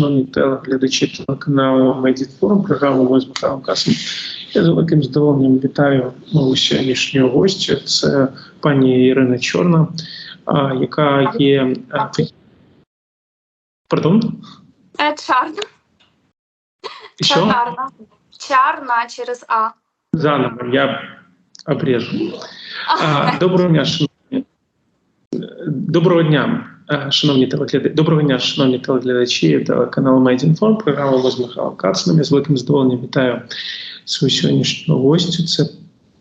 Шановні телеглядачі телеканалу Медіафорум, програму «Ми з Михайлом Касом. Я з великим задоволенням вітаю мою сьогоднішню гостю. Це пані Ірина Чорна, яка є Пардон? Е, Чарна. Що? Чарна. Чарна через А. Заново, я обрежу. Доброго дня. Доброго дня, е, шановні телеглядачі. Доброго дня, шановні телеглядачі телеканалу Медіафорум, програму «Ми з Михайлом Кацаном. Я з великим задоволенням вітаю свою сьогоднішню гостю. Це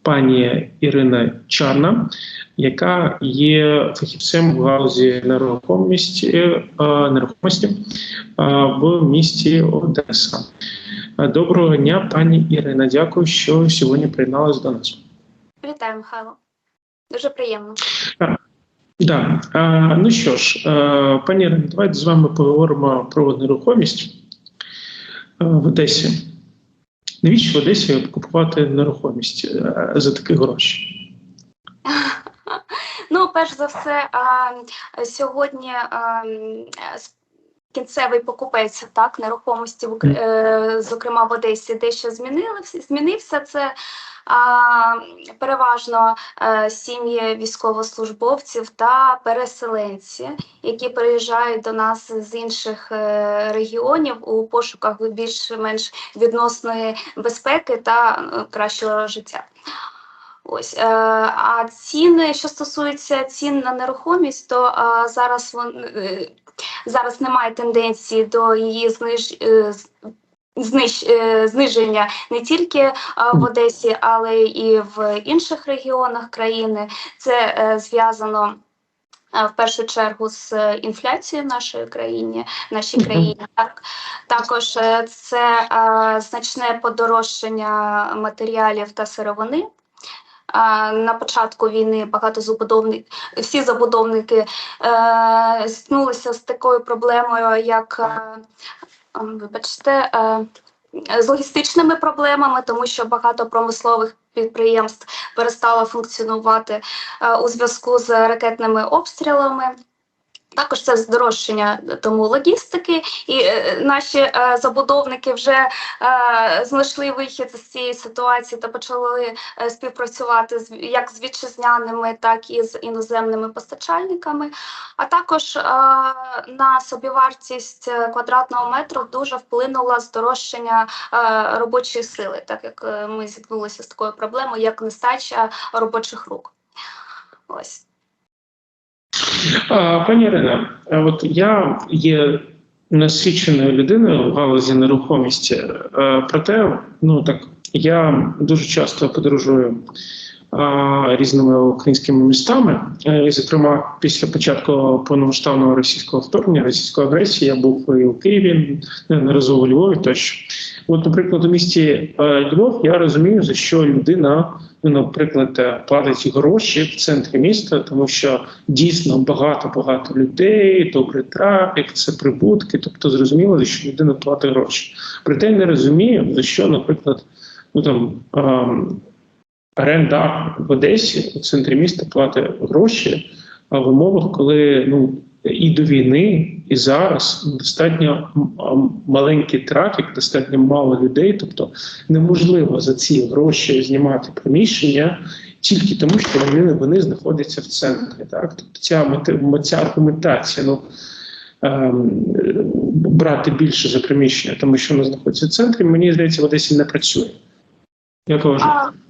пані Ірина Чарна, яка є фахівцем в галузі нерухомості, е, нерухомості е, в місті Одеса. Е, Доброго дня, пані Ірина. Дякую, що сьогодні приєдналась до нас. Вітаю, Михайло. Дуже приємно. Да. А, ну що ж, а, пані давайте з вами поговоримо про нерухомість в Одесі. Навіщо в Одесі купувати нерухомість за такі гроші? Ну, перш за все, а, сьогодні а, кінцевий покупець так, нерухомості, в е, зокрема в Одесі, дещо змінився. змінився. Це переважно е, сім'ї військовослужбовців та переселенці, які приїжджають до нас з інших е, регіонів у пошуках більш-менш відносної безпеки та е, кращого життя. Ось а ціни, що стосуються цін на нерухомість, то зараз вон зараз немає тенденції до її зниж, зниж, е, зниження не тільки е, в Одесі, але і в інших регіонах країни. Це е, зв'язано. В першу чергу з інфляцією в нашій країні, в нашій країні, так також це е, значне подорожчання матеріалів та сировини. А, На початку війни багато забудовник, всі забудовники е, зіткнулися з такою проблемою, як вибачте, е, з логістичними проблемами, тому що багато промислових підприємств перестало функціонувати е, у зв'язку з ракетними обстрілами. Також це здорожчання тому логістики, і е, наші е, забудовники вже е, знайшли вихід з цієї ситуації та почали е, співпрацювати з як з вітчизняними, так і з іноземними постачальниками. А також е, на собівартість е, квадратного метру дуже вплинуло здорожчання е, робочої сили, так як е, ми зіткнулися з такою проблемою, як нестача робочих рук. Ось. Пані Ірина, от я є насиченою людиною в галузі нерухомості, е, проте, ну так, я дуже часто подорожую різними українськими містами. Е, І, зокрема, після початку повномасштабного російського вторгнення, російської агресії, я був і у Києві, неодноразово у Львові тощо. От, наприклад, у місті е, Львов я розумію, за що людина, ну, наприклад, е, платить гроші в центрі міста, тому що дійсно багато-багато людей, добрий трафік, це прибутки. Тобто зрозуміло, за що людина платить гроші. Проте не розумію, за що, наприклад, ну там. ем, Орендар в Одесі у центрі міста платить гроші а в умовах, коли ну і до війни, і зараз достатньо маленький трафік, достатньо мало людей. Тобто неможливо за ці гроші знімати приміщення тільки тому, що вони, вони знаходяться в центрі. Так, тобто ця ця аргументація, ну. ем, Брати більше за приміщення, тому що воно знаходиться в центрі, мені здається, в Одесі не працює. Вважаєте? А,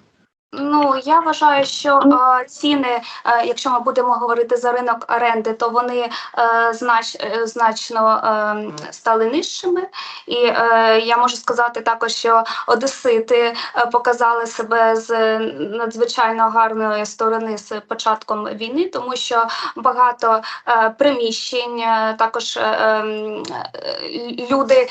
Ну я вважаю, що е, ціни, е, якщо ми будемо говорити за ринок оренди, то вони е, знач, е, значно е, стали нижчими. І е, я можу сказати також, що одесити е, показали себе з надзвичайно гарної сторони з початком війни, тому що багато е, приміщень, е, також е, ем, е, люди,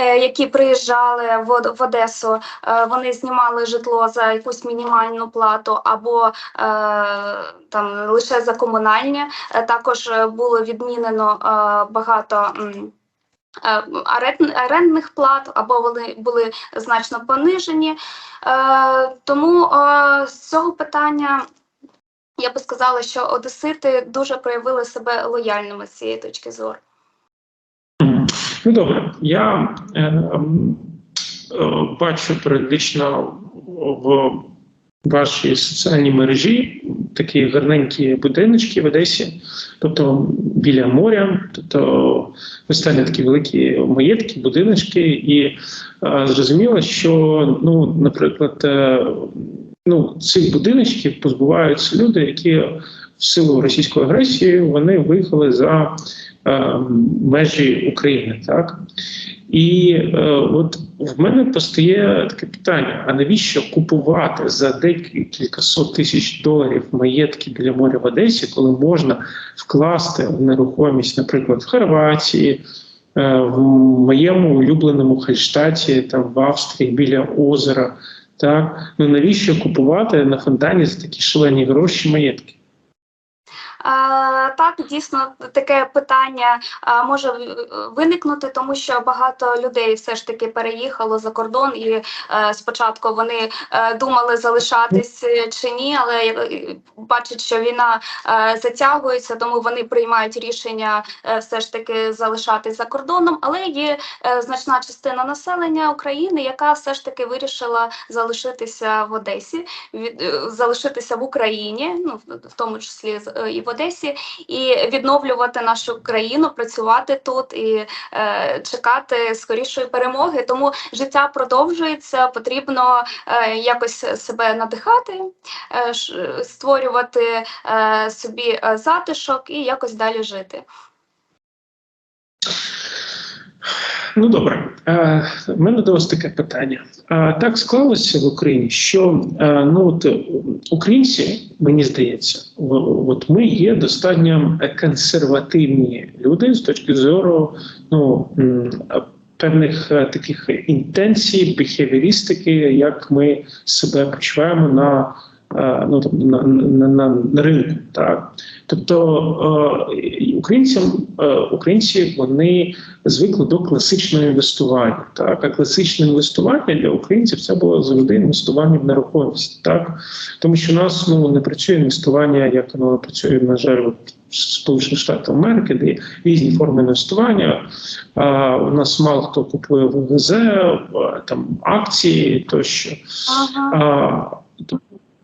які приїжджали в, Одесу, е, вони знімали житло за якусь мінімальну плату або е, там лише за комунальні. Е, Також е, було відмінено е, багато. м, е, орендних плат або вони були значно понижені. Е, Тому е, з цього питання я би сказала, що одесити дуже проявили себе лояльними з цієї точки зору. Ну добре, я е, е, бачу періодично в вашій соціальній мережі такі гарненькі будиночки в Одесі, тобто біля моря, тобто ви стані такі великі маєтки, будиночки, і е, зрозуміло, що ну, наприклад, е, ну, цих будиночків позбуваються люди, які силу російської агресії вони виїхали за е, межі України, так і е, от в мене постає таке питання: а навіщо купувати за декілька сот тисяч доларів маєтки біля моря в Одесі, коли можна вкласти в нерухомість, наприклад, в Хорватії, е, в моєму улюбленому Хальштаті, там в Австрії біля озера? Так, ну навіщо купувати на фонтані за такі шалені гроші маєтки? Е, Так, дійсно, таке питання може виникнути, тому що багато людей все ж таки переїхало за кордон, і е, спочатку вони е, думали залишатись е, чи ні, але бачать, що війна затягується, тому вони приймають рішення все ж таки залишатись за кордоном. Але є значна частина населення України, яка все ж таки вирішила залишитися в Одесі, від, залишитися в Україні, ну в- тому числі і в Одесі, і відновлювати нашу країну, працювати тут і е, чекати скорішої перемоги. Тому життя продовжується. Потрібно е, якось себе надихати, е, створювати е, собі е, затишок і якось далі жити. Ну добре, е, в мене до вас таке питання. Е, так склалося в Україні, що е, ну от українці, мені здається, от ми є достатньо консервативні люди з точки зору ну певних таких інтенцій, біхевіристики, як ми себе почуваємо на. Е, Ну там на, на, на, на ринку, так тобто е, українцям е, українці вони звикли до класичного інвестування. Так, а класичне інвестування для українців це було завжди інвестування в нерухомість, так тому що у нас ну не працює інвестування, як воно працює, на жаль, в Сполучених Штатах Америки, де є різні форми інвестування. А, у нас мало хто купує ВГЗ, а, там акції тощо. Ага. А,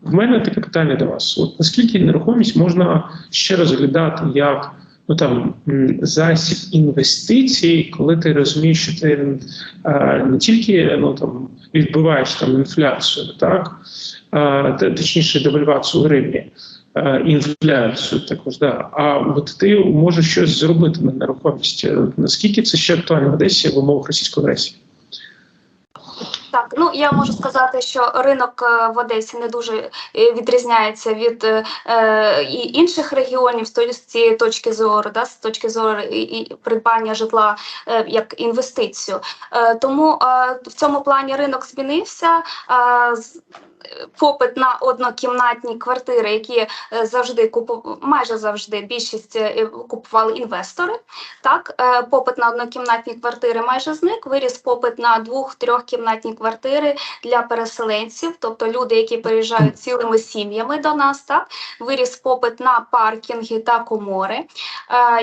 в мене таке питання до вас: от наскільки нерухомість можна ще розглядати як ну там засіб інвестицій, коли ти розумієш, що ти е, не тільки ну там відбиваєш там інфляцію, так а, точніше девальвацію гривні. е, Інфляцію також да. А от ти можеш щось зробити на нерухомості. Наскільки це ще актуально в Одесі в умовах російської агресії? Так, ну я можу сказати, що ринок е, в Одесі не дуже е, відрізняється від е, е, інших регіонів з цієї точки зору, да, з точки зору і, і придбання житла е, як інвестицію. Е, тому е, в цьому плані ринок змінився. Е, Попит на однокімнатні квартири, які е, завжди купу майже завжди більшість е, купували інвестори. Так, е, попит на однокімнатні квартири майже зник. Виріс попит на двох-трьохкімнатні квартири для переселенців, тобто люди, які переїжджають цілими сім'ями до нас. Так, виріс попит на паркінги та комори. Е,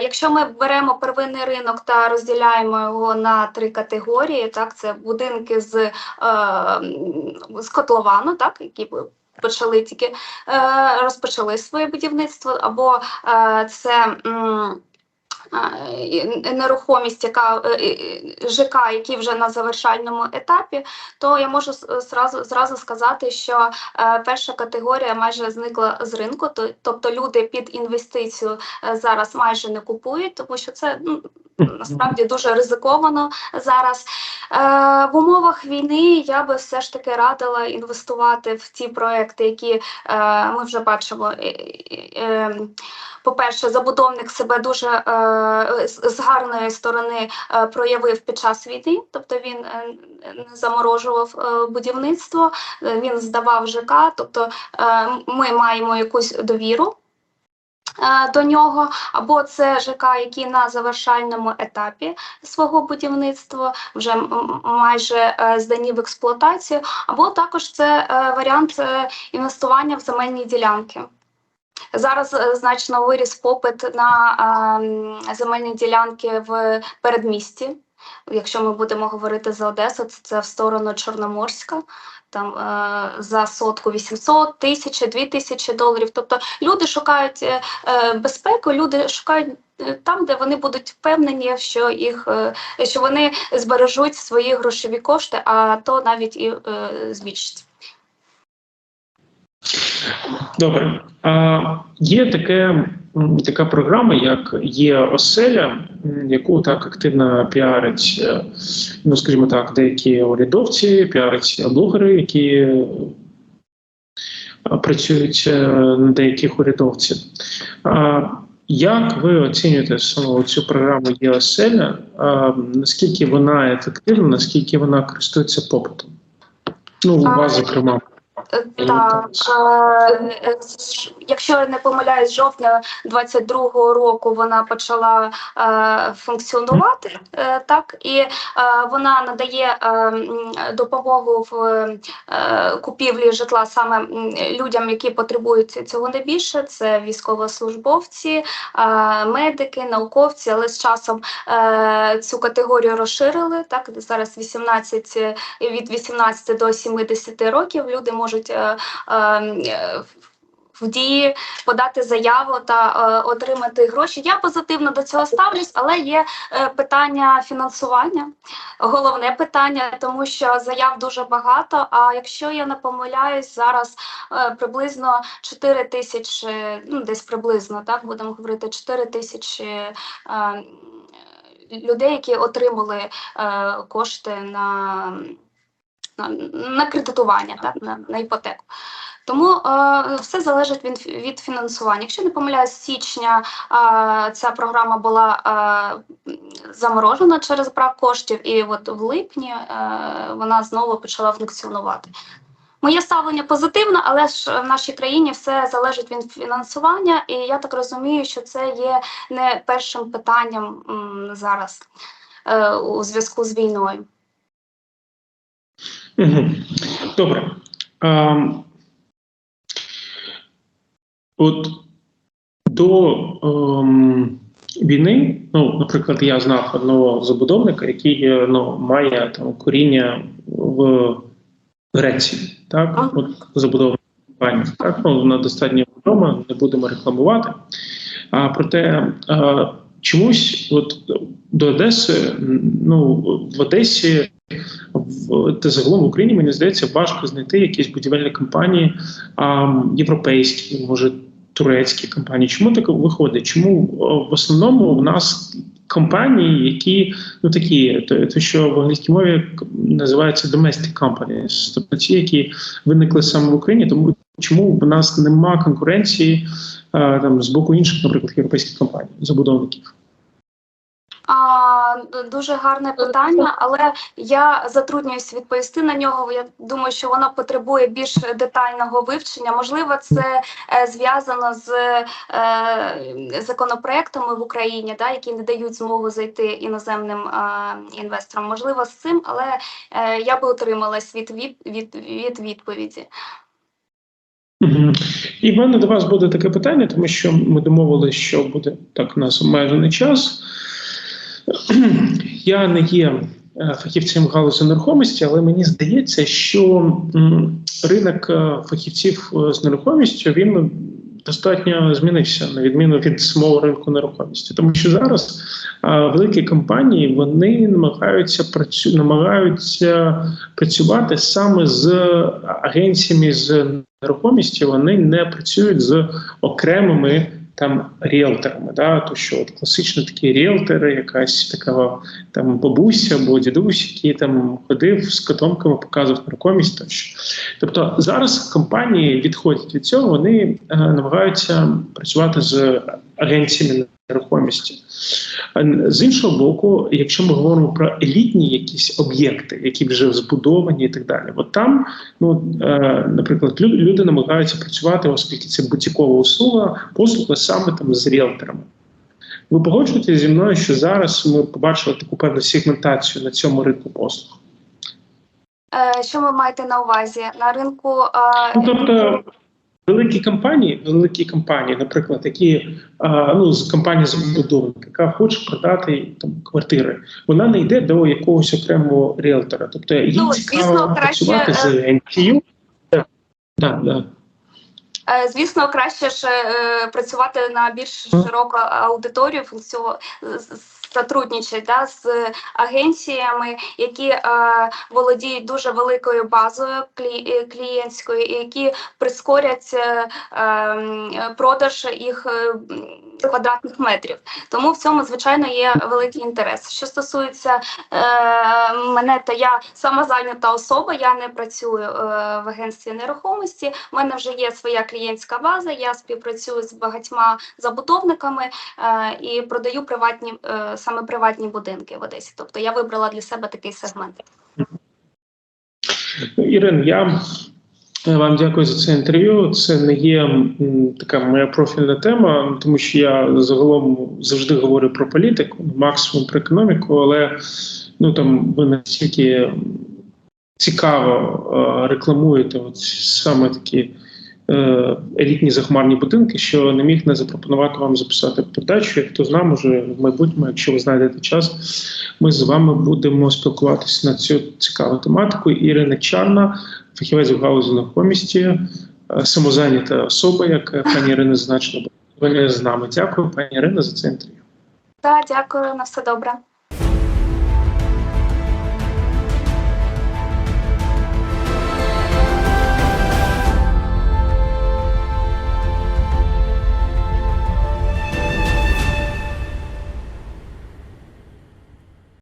Якщо ми беремо первинний ринок та розділяємо його на три категорії, так це будинки з, е, з котловану, так які б почали тільки е, розпочали своє будівництво, або е, це. Е, нерухомість, яка е, е, ЖК, які вже на завершальному етапі, то я можу зразу зразу сказати, що е, перша категорія майже зникла з ринку. Тобто люди під інвестицію е, зараз майже не купують, тому що це ну, насправді дуже ризиковано зараз. Е, в умовах війни я би все ж таки радила інвестувати в ті проекти, які е, ми вже бачимо. Е, е, е, по-перше, забудовник себе дуже е, з з гарної сторони е, проявив під час війни, тобто він е, не заморожував е, будівництво, е, він здавав ЖК, тобто е, ми маємо якусь довіру. е, До нього, або це ЖК, які на завершальному етапі свого будівництва вже майже е, здані в експлуатацію, або також це е, варіант е, інвестування в земельні ділянки. Зараз е, значно виріс попит на ем, земельні ділянки в передмісті. Якщо ми будемо говорити за Одесу, то це в сторону Чорноморська, там е, за сотку 800, тисячі, 2 тисячі доларів. Тобто люди шукають е, е, безпеку, люди шукають е, там, де вони будуть впевнені, що їх е, що вони збережуть свої грошові кошти, а то навіть і е, збільшиться. Добре. А, є таке, така програма, як є оселя, яку так активно піарять, е, ну скажімо так, деякі урядовці, піарять блогери, які е, працюють е, на деяких урядовців. А, як ви оцінюєте саме цю програму є оселя? Наскільки вона ефективна, наскільки вона користується попитом? Ну, у вас, зокрема. Е, Так, е, е, якщо я не помиляюсь, жовтня 22-го року вона почала функціонувати, так і вона надає допомогу в купівлі житла саме людям, які потребують цього найбільше. Це військовослужбовці, медики, науковці. Але з часом цю категорію розширили. Так зараз 18 е, від 18 до 70 років люди можуть е, е, в дії подати заяву та е, отримати гроші. Я позитивно до цього ставлюсь, але є е, питання фінансування. Головне питання, тому що заяв дуже багато. А якщо я не помиляюсь, зараз е, приблизно 4 тисячі, ну десь приблизно так будемо говорити, 4 тисячі. Е, людей, які отримали е, кошти на на, на кредитування, так, на, на іпотеку. Тому е, все залежить від, від фінансування. Якщо не помиляюсь, з січня е, ця програма була е, заморожена через брак коштів, і от в липні е, вона знову почала функціонувати. Моє ставлення позитивне, але ж в нашій країні все залежить від фінансування, і я так розумію, що це є не першим питанням м, зараз е, у зв'язку з війною. Угу. Добре. А, от до ем, війни, ну, наприклад, я знав одного забудовника, який е, ну, має там коріння в Греції, так, от забудовна компанія. Так, ну, вона достатньо відома, не будемо рекламувати. А проте а, чомусь, от до Одеси, ну в Одесі в та загалом в Україні мені здається важко знайти якісь будівельні компанії а, європейські, може турецькі компанії. Чому так виходить? Чому в основному у нас компанії, які ну такі, то, то що в англійській мові називаються domestic companies, тобто ті, які виникли саме в Україні, тому чому в нас нема конкуренції а, там з боку інших, наприклад, європейських компаній, забудовників. Д- дуже гарне питання, але я затруднююсь відповісти на нього. Я думаю, що воно потребує більш детального вивчення. Можливо, це е, зв'язано з е, законопроектами в Україні, да, які не дають змогу зайти іноземним е, інвесторам. Можливо, з цим, але е, я би утрималась від, від, від, від відповіді. І в мене до вас буде таке питання, тому що ми домовилися, що буде так у нас обмежений час. Я не є е, фахівцем галузі нерухомості, але мені здається, що ринок е, фахівців е, з нерухомістю він достатньо змінився на відміну від самого ринку нерухомості, тому що зараз великі компанії вони намагаються працю намагаються працювати саме з агенціями з нерухомості. Вони не працюють з окремими там ріелторами, да, то що от класично такі ріелтори, якась така там бабуся або дідусь, який там ходив з котомками, показував нерухомість тощо. Тобто зараз компанії відходять від цього, вони е, намагаються працювати з агенціями нерухомості. Е, З іншого боку, якщо ми говоримо про елітні якісь об'єкти, які вже збудовані і так далі, от там, ну е, наприклад, люди намагаються працювати, оскільки це бутікова услуга, послуга саме там з ріелторами. Ви погоджуєтеся зі мною, що зараз ми побачили таку певну сегментацію на цьому ринку послуг? Е, що ви маєте на увазі? На ринку е, Ну, тобто, великі компанії, великі компанії, наприклад, які а, ну з компанії забудовника, яка хоче продати там квартири, вона не йде до якогось окремого ріелтора. Тобто їй Ну, цікаво звісно, краще, працювати з NTU. Так, так, так. Е, Звісно, краще ж е, працювати на більш широку аудиторію, сотрудничать да, з агенціями, які е, володіють дуже великою базою клі- е, клієнтською, які прискорять е, продаж їх квадратних метрів. Тому в цьому, звичайно, є великий інтерес. Що стосується е, мене, то я самозайнята особа, я не працюю е, в агентстві нерухомості. У мене вже є своя клієнтська база. Я співпрацюю з багатьма забудовниками е, і продаю приватні е, саме приватні будинки в Одесі. Тобто я вибрала для себе такий сегмент. Ірин, я вам дякую за це інтерв'ю. Це не є така моя профільна тема, тому що я загалом завжди говорю про політику, максимум про економіку, але ну там ви настільки цікаво е, рекламуєте от саме такі. е, Елітні захмарні будинки, що не міг не запропонувати вам записати передачу. Хто знає, може в майбутньому, якщо ви знайдете час, ми з вами будемо спілкуватися на цю цікаву тематику. Ірина Чарна, фахівець в галузі нерухомості, е, самозайнята особа, як пані Ірина зазначила, з нами. Дякую, пані Ірина, за це інтерв'ю. Так, дякую, на все добре.